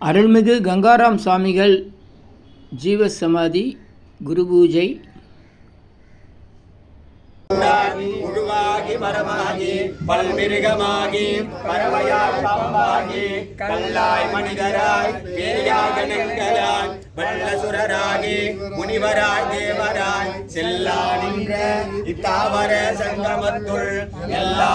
அருள்மிகு கங்காராம் சுவாமிகள் ஜீவசமாதி குரு பூஜை உருவாகி மரமாகி பல்மிருகமாகி பறவையாய் கல்லாய் மனிதராய் வல்லசுரராகி முனிவராய் தேவராய் செல்லா நின்ற இத்தாவர சங்கமத்துள் எல்லா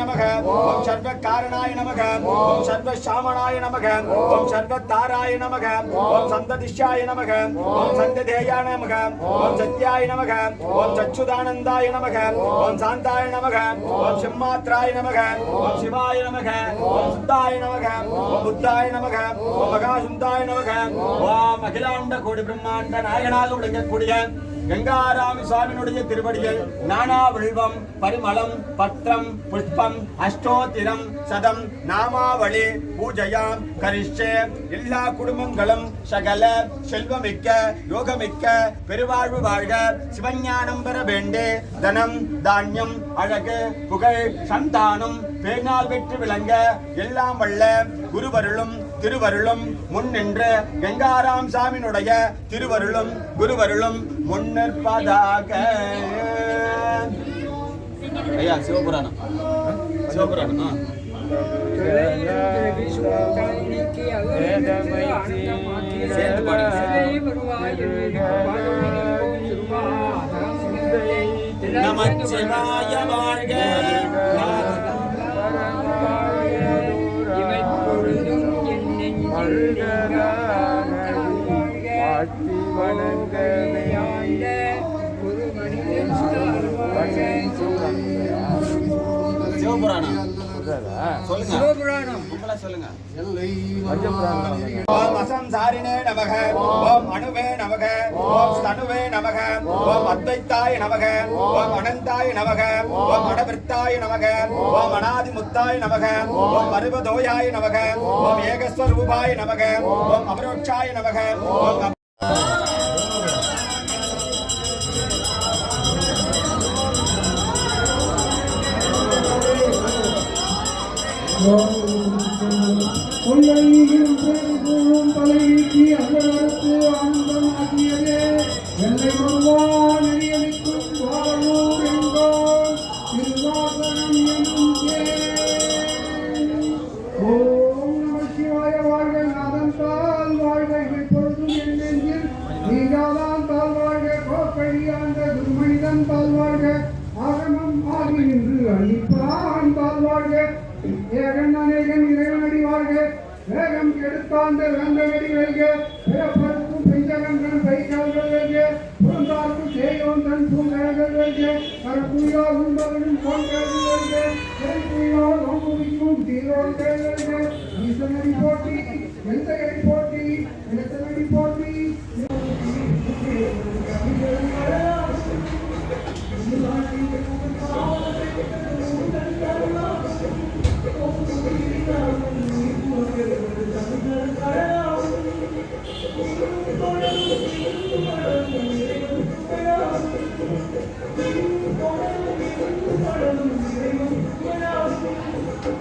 நமக ஓம் சர்வ காரணாய நமக ஓம் சர்வ சாமனாய நமக ஓம் சர்வ தாராய நமக ஓம் சந்ததிஷாய நமக ஓம் சந்ததேயாய நமக ஓம் சத்யாய நமக ஓம் சச்சுதானந்தாய நமக ஓம் சாந்தாய நமக ஓம் சிம்மாத்ராய நமக ஓம் சிவாய நமக ஓம் சுத்தாய நமக ஓம் புத்தாய நமக ஓம் மகாசுந்தாய நமக ஓம் அகிலாண்ட கோடி பிரம்மாண்ட நாயகனாக விளங்கக்கூடிய கங்காராமி சுவாமியினுடைய திருவடிகள் நானா வில்வம் பரிமளம் பத்திரம் புஷ்பம் அஷ்டோத்திரம் சதம் நாமாவளி பூஜையாம் கரிஷ்டே எல்லா குடும்பங்களும் சகல செல்வமிக்க யோகமிக்க பெருவாழ்வு வாழ்க சிவஞானம் பெற வேண்டே தனம் தானியம் அழகு புகழ் சந்தானம் பேனால் வெற்றி விளங்க எல்லாம் வல்ல குருவருளும் திருவருளும் முன் நின்று கங்காராம் சாமியினுடைய திருவருளும் குருவருளும் முன்னிற்பதாக ஐயா சிவபுராணம். சிவபுராணம் பாடுங்க. நமச்சிவாய வாழ்க. ஓம் அசம்சாரிணே நமக ஓம் அணுவே நமக ஓம் ஸ்தனுவே நமக ஓம் அத்வைத்தாய நமக ஓம் அனந்தாய நமக ஓம் அனவிருத்தாய நமக ஓம் அனாதிமுத்தாய நமக ஓம் மருவதோயாய நமக ஓம் ஏகஸ்வரூபாய நமக ஓம் அபரோட்சாய நமக ஓம் வேகம் கெடுத்தாந்த வேந்தவடி வெல்க பிறப்பருக்கும் பெஞ்சகங்கள் கைகால்கள் வெல்க புறந்தார்க்கும் சேயோன் தன் பூங்கழகள் வெல்க கரப்புயால் உண்டவனும் கோண்கள் வெல்க கரைப்புயால் ஓங்குவிக்கும் தீரோன்கள் வெல்க ஈசனடி போற்றி எந்தகடி போற்றி இலசனடி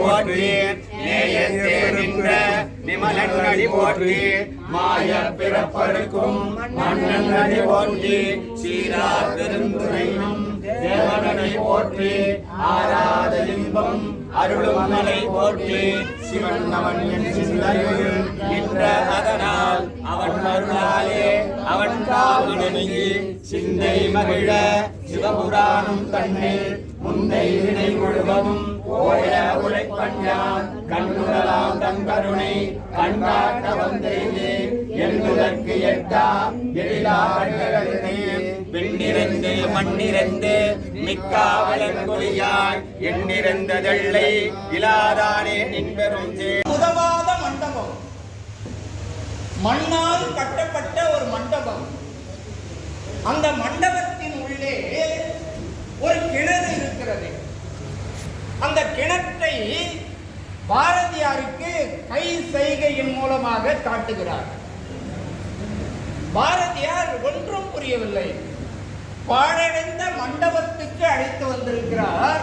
போற்றி நேயத்தே நிமலன் அடி போற்றி மாய பிறப்பருக்கும் மன்னன் அடி போற்றி சீரா பெருந்துரையும் தேவனனை போற்றி ஆராத இன்பம் அருளும் மலை போற்றி சிவன் அவன் என் சிந்தையில் நின்ற அதனால் அவன் அருளாலே அவன் காவலனையே சிந்தை மகிழ சிவபுராணம் தன்னை முந்தை வினை முழுவதும் ஓய உழைப்பஞ்சான். கண்ணுடலாம் தன் கருணை கண்காட்ட வந்தேனே. என்பதற்கு எட்டா எழிலாடுகிறே விண்ணிறந்து மண்ணிறந்து மிக்காவலன் கொழியாய் எண்ணிறந்ததெல்லை இலாதானே நின்பெரும் சே மண்ணால் கட்டப்பட்ட ஒரு மண்டபம். அந்த மண்டபத்தின் உள்ளே ஒரு கிணறு இருக்கிறது. அந்த கிணற்றை பாரதியாருக்கு கை செய்கையின் மூலமாக காட்டுகிறார். பாரதியார் ஒன்றும் புரியவில்லை. பாழடைந்த மண்டபத்துக்கு அழைத்து வந்திருக்கிறார்.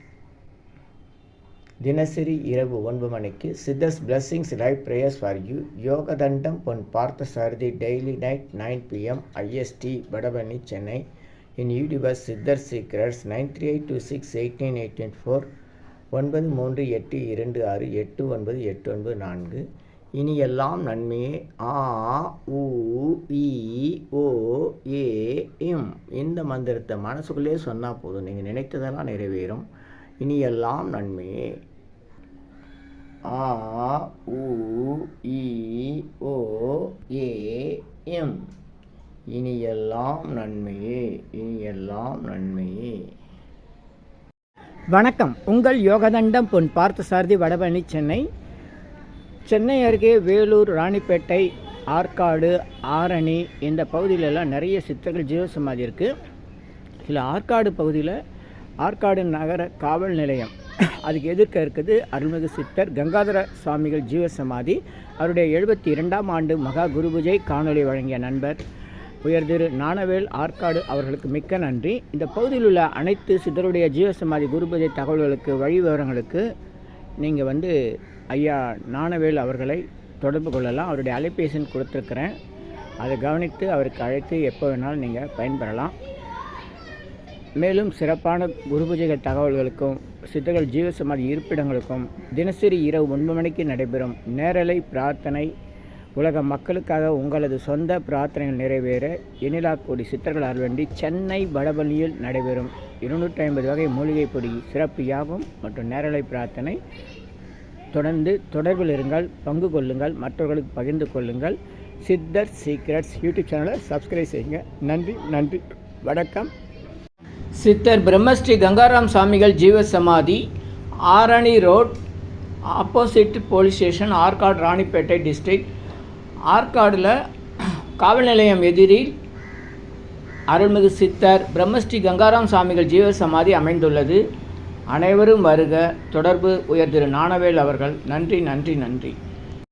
தினசரி இரவு ஒன்பது மணிக்கு Siddhas blessings live prayers for you Yogathandam Pon Parthasarathy daily night nine PM IST Vadapalani Chennai in YouTubers Siddhar secrets nine three eight two six eighteen eighteen four ஒன்பது மூன்று எட்டு இரண்டு ஆறு எட்டு ஒன்பது எட்டு ஒன்பது நான்கு. இனி எல்லாம் நன்மையே. ஆ உ இ ஓ ஏ எம். இந்த மந்திரத்தை மனசுக்குள்ளே சொன்னால் போதும். நீங்கள் நினைத்ததெல்லாம் நிறைவேறும். இனி எல்லாம் நன்மையே. ஆ உ இ ஓ ஏ எம். இனி எல்லாம் நன்மையே இனி எல்லாம் நன்மையே. வணக்கம். உங்கள் யோகதண்டம் பொன் பார்த்தசாரதி வடபழனி சென்னை. சென்னை அருகே வேலூர் ராணிப்பேட்டை ஆற்காடு ஆரணி இந்த பகுதியிலெல்லாம் நிறைய சித்தர்கள் ஜீவசமாதி இருக்குது இதில் ஆற்காடு பகுதியில் ஆற்காடு நகர காவல் நிலையம். அதுக்கு எதிர்க்க இருக்குது அருள்மிகு சித்தர் கங்காதர சுவாமிகள் ஜீவசமாதி. அவருடைய எழுபத்தி இரண்டாம் ஆண்டு மகா குரு பூஜை காணொளி வழங்கிய நண்பர். உயர்திரு நாணவேல் ஆற்காடு அவர்களுக்கு மிக்க நன்றி. இந்த பகுதியில் உள்ள அனைத்து சித்தருடைய ஜீவசமாதி குரு பூஜை தகவல்களுக்கு வழி விவரங்களுக்கு நீங்கள் வந்து ஐயா நாணவேல் அவர்களை தொடர்பு கொள்ளலாம். அவருடைய அலைபேசி கொடுத்துருக்குறேன். அதை கவனித்து அவருக்கு அழைத்து எப்போ வேணாலும் நீங்கள் பயன்பெறலாம். மேலும் சிறப்பான குருபூஜைகள் தகவல்களுக்கும் சித்தர்கள் ஜீவசமாதி இருப்பிடங்களுக்கும் தினசரி இரவு ஒன்பது மணிக்கு நடைபெறும் நேரலை பிரார்த்தனை. உலக மக்களுக்காக உங்களது சொந்த பிரார்த்தனைகள் நிறைவேற எனிலாக்கோடி சித்தர்கள் அருள்வண்டி சென்னை வடபள்ளியில் நடைபெறும் இருநூற்றி ஐம்பது வகை மூலிகை பொடி சிறப்பு யாகம் மற்றும் நேரலை பிரார்த்தனை. தொடர்ந்து தொடர்பில் இருங்கள் பங்கு கொள்ளுங்கள் மற்றவர்களுக்கு பகிர்ந்து கொள்ளுங்கள். சித்தர் சீக்ரெட்ஸ் யூடியூப் சேனலை சப்ஸ்கிரைப் செய்யுங்க. நன்றி நன்றி வணக்கம். சித்தர் பிரம்மஸ்ரீ கங்காராம் சாமிகள் ஜீவ சமாதி Arani road opposite police station Arcot Ranipet district ஆற்காடில் காவல் நிலையம் எதிரில் அருள்மிகு சித்தர் பிரம்மஸ்ரீ கங்காராம் சாமிகள் ஜீவ சமாதி அமைந்துள்ளது. அனைவரும் வருக. தொடர்பு உயர் திரு அவர்கள். நன்றி நன்றி நன்றி.